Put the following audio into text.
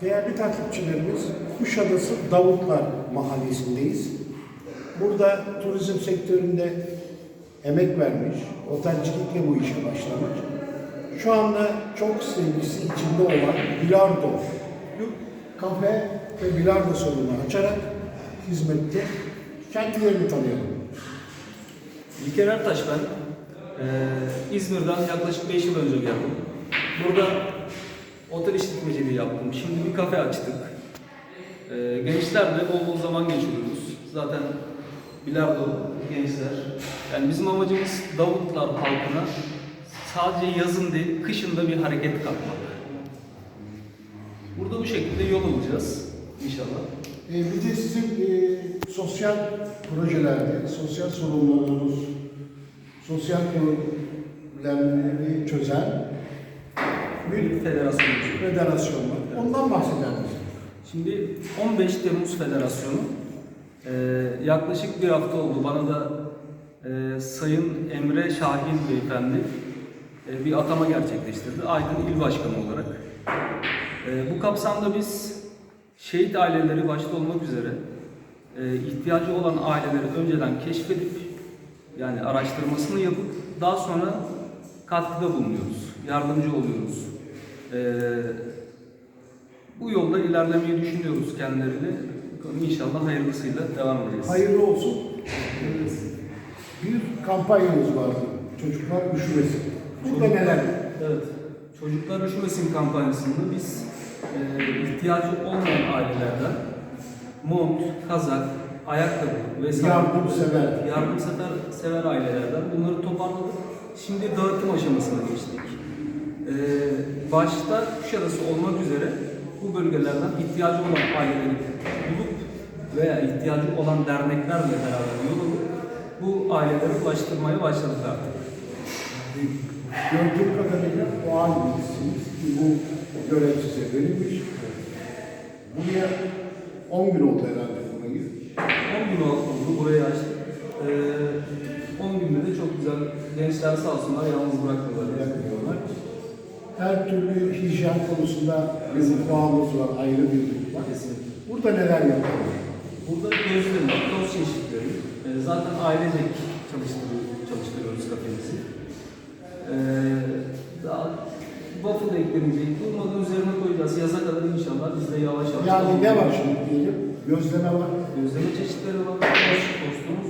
Değerli takipçilerimiz, Kuşadası Davutlar Mahallesi'ndeyiz. Burada turizm sektöründe emek vermiş, otelcilikle bu işe başlamış. Şu anda çok sevgisi içinde olan bilardo, kafe ve bilardo salonu açarak hizmette kendilerini tanıyalım. İlker Ertaş ben. Ee, İzmir'den yaklaşık 5 yıl önce geldim. Burada otel işletmeciliği yaptım. Şimdi bir kafe açtık. Ee, gençlerle bol bol zaman geçiriyoruz. Zaten bilardo gençler. Yani bizim amacımız Davutlar halkına sadece yazın değil, kışın da bir hareket katmak. Burada bu şekilde yol alacağız inşallah. Ee, bir de sizin e, sosyal projelerde, sosyal sorumluluğunuz, sosyal problemleri çözen Bir federasyonumuz. federasyon var. Ondan bahseder? Şimdi 15 Temmuz Federasyonu eee, yaklaşık bir hafta oldu. Bana da eee, Sayın Emre Şahin Beyefendi eee, bir atama gerçekleştirdi. Aydın İl Başkanı olarak. Eee, bu kapsamda biz şehit aileleri başta olmak üzere eee, ihtiyacı olan aileleri önceden keşfedip yani araştırmasını yapıp daha sonra katkıda bulunuyoruz, yardımcı oluyoruz. Eee bu yolda ilerlemeyi düşünüyoruz kendileriyle. İnşallah hayırlısıyla devam edeceğiz. Hayırlı olsun. Ee, Bir kampanyamız vardı. Çocuklar üşümesin. Burada Çocuklar- neler? Evet. Çocuklar Üşümesin kampanyasında biz e, ihtiyacı olmayan ailelerden mont, kazak, ayakkabı vesaire Yardımsever. yardımsever sever ailelerden bunları toparladık. Şimdi dağıtım aşamasına geçtik. E, başta Kuşadası olmak üzere bu bölgelerden ihtiyacı olan aileleri bulup veya ihtiyacı olan derneklerle beraber yol alıp bu ailelere ulaştırmaya başladık artık. Gördüğüm kadarıyla o an birisiniz ki bu görev size verilmiş. Buraya 10 gün oldu herhalde burayı. 10 gün oldu burayı açtık. Ee, 10 günde de çok güzel gençler sağ olsunlar yalnız bırakmıyorlar. yapıyorlar. Her türlü hijyen konusunda bir mutfağımız var, ayrı bir mutfak. Burada neler yapıyoruz? Burada gözlem var, toz çeşitleri. Ee, zaten ailecek çalıştırıyoruz, çalıştırıyoruz kafemizi. Ee, daha waffle eklenecek. Durmadan üzerine koyacağız. Yaza kadar inşallah biz de yavaş yavaş. Yani ne var şimdi diyelim? Gözleme var. Gözleme çeşitleri var. Tost, tostumuz